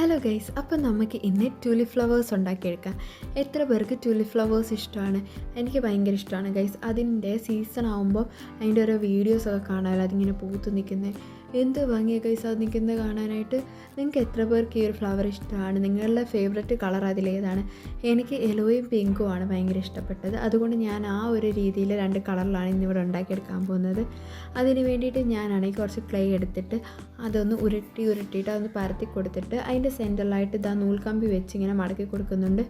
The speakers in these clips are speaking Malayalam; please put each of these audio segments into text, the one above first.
ഹലോ ഗൈസ് അപ്പം നമുക്ക് ഇന്ന് ട്യൂലിപ്പ് ഫ്ലവേഴ്സ് ഉണ്ടാക്കിയെടുക്കാം. എത്ര പേർക്ക് ട്യൂലിപ്പ് ഫ്ലവേഴ്സ് ഇഷ്ടമാണ്? എനിക്ക് ഭയങ്കര ഇഷ്ടമാണ് ഗൈസ് അതിന്റെ സീസൺ ആകുമ്പോൾ അതിന്റെ ഓരോ വീഡിയോസൊക്കെ കാണാമല്ലോ അതിങ്ങനെ പൂത്തു നിൽക്കുന്നത് എന്ത് ഭംഗിയ ഗൈസ് നിൽക്കുന്നത് കാണാനായിട്ട്? നിങ്ങൾക്ക് എത്ര പേർക്ക് ഈ ഒരു ഫ്ലവർ ഇഷ്ടമാണ്? നിങ്ങളുടെ ഫേവററ്റ് കളർ അതിലേതാണ് എനിക്ക് യെലോയും പിങ്കും ആണ് ഭയങ്കര ഇഷ്ടപ്പെട്ടത്. അതുകൊണ്ട് ഞാൻ ആ ഒരു രീതിയിൽ രണ്ട് കളറിലാണ് ഇന്നിവിടെ ഉണ്ടാക്കിയെടുക്കാൻ പോകുന്നത്. അതിന് വേണ്ടിയിട്ട് ഞാനാണെങ്കിൽ കുറച്ച് ക്ലേ എടുത്തിട്ട് അതൊന്ന് ഉരുട്ടി ഉരുട്ടിയിട്ട് അതൊന്ന് പരത്തി കൊടുത്തിട്ട് അതിന്റെ സെന്ററിലായിട്ട് ഇതാ നൂൽക്കമ്പി വെച്ച് ഇങ്ങനെ മടക്കി കൊടുക്കുന്നുണ്ട്.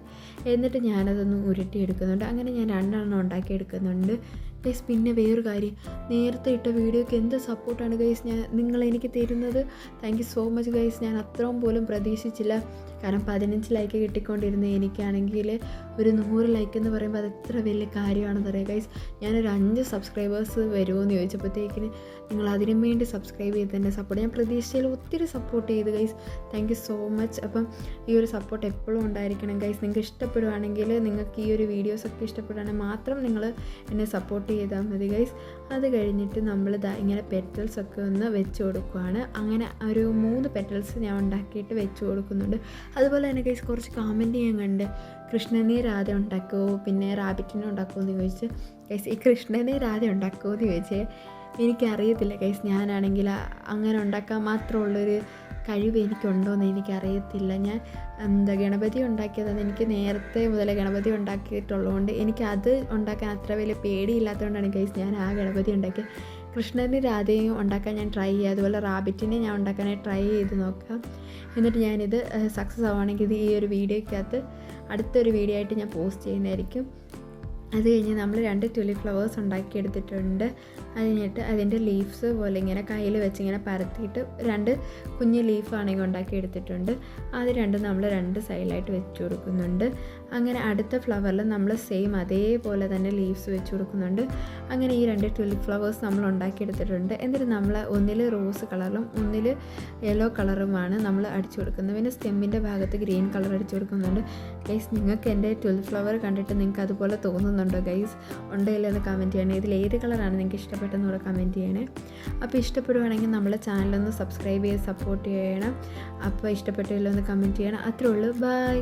എന്നിട്ട് ഞാനതൊന്ന് ഉരുട്ടി എടുക്കുന്നുണ്ട്. അങ്ങനെ ഞാൻ രണ്ടെണ്ണം ഉണ്ടാക്കി എടുക്കുന്നുണ്ട് ഗൈസ് പിന്നെ വേറൊരു കാര്യം. നേരത്തെ ഇട്ട വീഡിയോക്ക് എന്ത് സപ്പോർട്ടാണ് ഗൈസ് ഞാൻ നിങ്ങൾ എനിക്ക് തരുന്നത്? Thank you so much guys. ഞാൻ അത്രയും പോലും പ്രതീക്ഷിച്ചില്ല. കാരണം പതിനഞ്ച് ലൈക്ക് കിട്ടിക്കൊണ്ടിരുന്ന എനിക്കാണെങ്കിൽ ഒരു നൂറ് ലൈക്ക് എന്ന് പറയുമ്പോൾ അത് എത്ര വലിയ കാര്യമാണെന്ന് അറിയാം. ഗൈസ് ഞാനൊരു അഞ്ച് സബ്സ്ക്രൈബേഴ്സ് വരുമോ എന്ന് ചോദിച്ചപ്പോഴത്തേക്കിന് നിങ്ങൾ അതിനും വേണ്ടി സബ്സ്ക്രൈബ് ചെയ്ത് തന്നെ സപ്പോർട്ട് ഞാൻ പ്രതീക്ഷയിൽ ഒത്തിരി സപ്പോർട്ട് ചെയ്ത് guys. Thank you so much അപ്പം ഈ ഒരു സപ്പോർട്ട് എപ്പോഴും ഉണ്ടായിരിക്കണം ഗൈസ്. നിങ്ങൾക്ക് ഇഷ്ടപ്പെടുവാണെങ്കിൽ നിങ്ങൾക്ക് ഈ ഒരു വീഡിയോസൊക്കെ ഇഷ്ടപ്പെടുകയാണെങ്കിൽ മാത്രം നിങ്ങൾ എന്നെ സപ്പോർട്ട് ചെയ്താൽ മതി ഗൈസ് അത് കഴിഞ്ഞിട്ട് നമ്മൾ ഇങ്ങനെ പെറ്റൽസ് ഒക്കെ ഒന്ന് വെച്ച് കൊടുക്കുവാണ്. അങ്ങനെ ഒരു മൂന്ന് പെറ്റൽസ് ഞാൻ ഉണ്ടാക്കിയിട്ട് വെച്ച് കൊടുക്കുന്നുണ്ട്. അതുപോലെ തന്നെ ഗൈസ് കുറച്ച് കമന്റ് ചെയ്യാൻ കണ്ട് കൃഷ്ണനെ രാധ ഉണ്ടാക്കുമോ പിന്നെ റാബിറ്റിനെ ഉണ്ടാക്കുമോ എന്ന് ചോദിച്ച് ഗൈസ് ഈ കൃഷ്ണനെ രാധ ഉണ്ടാക്കുമോ എന്ന് ചോദിച്ചേ എനിക്കറിയത്തില്ല ഗൈസ് ഞാനാണെങ്കിൽ അങ്ങനെ ഉണ്ടാക്കാൻ മാത്രമുള്ളൊരു കഴിവ് എനിക്കുണ്ടോയെന്ന് എനിക്കറിയത്തില്ല. ഞാൻ എന്താ ഗണപതി ഉണ്ടാക്കിയതെന്ന് എനിക്ക് നേരത്തെ മുതലേ ഗണപതി ഉണ്ടാക്കിയിട്ടുള്ളതുകൊണ്ട് എനിക്ക് അത് ഉണ്ടാക്കാൻ അത്ര വലിയ പേടിയില്ലാത്തതുകൊണ്ടാണ് ഗൈസ് ഞാൻ ആ ഗണപതി ഉണ്ടാക്കിയത്. കൃഷ്ണന് രാധയും ഉണ്ടാക്കാൻ ഞാൻ ട്രൈ ചെയ്യുക അതുപോലെ റാബിറ്റിനെ ഞാൻ ഉണ്ടാക്കാനായി ട്രൈ ചെയ്ത് നോക്കാം. എന്നിട്ട് ഞാനിത് സക്സസ് ആവുകയാണെങ്കിൽ ഇത് ഈ ഒരു വീഡിയോയ്ക്കകത്ത് അടുത്തൊരു വീഡിയോ ആയിട്ട് ഞാൻ പോസ്റ്റ് ചെയ്യുന്നതായിരിക്കും. അത് കഴിഞ്ഞ് നമ്മൾ രണ്ട് ട്യൂലി ഫ്ലവേഴ്സ് ഉണ്ടാക്കിയെടുത്തിട്ടുണ്ട്. അത് കഴിഞ്ഞിട്ട് അതിന്റെ ലീവ്സ് പോലെ ഇങ്ങനെ കയ്യിൽ വെച്ച് ഇങ്ങനെ പരത്തിയിട്ട് രണ്ട് കുഞ്ഞ് ലീഫാണെങ്കിൽ ഉണ്ടാക്കിയെടുത്തിട്ടുണ്ട്. അത് രണ്ടും നമ്മൾ രണ്ട് സൈഡിലായിട്ട് വെച്ച് കൊടുക്കുന്നുണ്ട്. അങ്ങനെ അടുത്ത ഫ്ലവറിൽ നമ്മൾ സെയിം അതേപോലെ തന്നെ ലീവ്സ് വെച്ച് കൊടുക്കുന്നുണ്ട്. അങ്ങനെ ഈ രണ്ട് ട്യൂലി ഫ്ലവേഴ്സ് നമ്മൾ ഉണ്ടാക്കിയെടുത്തിട്ടുണ്ട്. എന്നിട്ട് നമ്മൾ ഒന്നിൽ റോസ് കളറും ഒന്നിൽ യെല്ലോ കളറുമാണ് നമ്മൾ അടിച്ചു കൊടുക്കുന്നത്. പിന്നെ സ്റ്റെമ്മിന്റെ ഭാഗത്ത് ഗ്രീൻ കളർ അടിച്ചു കൊടുക്കുന്നുണ്ട്. ഗൈസ് നിങ്ങൾക്ക് എന്റെ ട്വൽവ് ഫ്ലവർ കണ്ടിട്ട് നിങ്ങൾക്ക് അതുപോലെ തോന്നുന്നുണ്ടോ ഗൈസ് ഉണ്ടോ ഇല്ലെന്ന് കമന്റ് ചെയ്യണേ. ഇതിൽ ഏത് കളറാണ് നിങ്ങൾക്ക് ഇഷ്ടപ്പെട്ടെന്ന് കൂടെ കമന്റ് ചെയ്യണേ. അപ്പോൾ ഇഷ്ടപ്പെടുവാണെങ്കിൽ നമ്മളെ ചാനലൊന്ന് സബ്സ്ക്രൈബ് ചെയ്ത് സപ്പോർട്ട് ചെയ്യണം. അപ്പോൾ ഇഷ്ടപ്പെട്ടില്ലോ എന്ന് കമന്റ് ചെയ്യണം. അത്രേ ഉള്ളൂ. ബൈ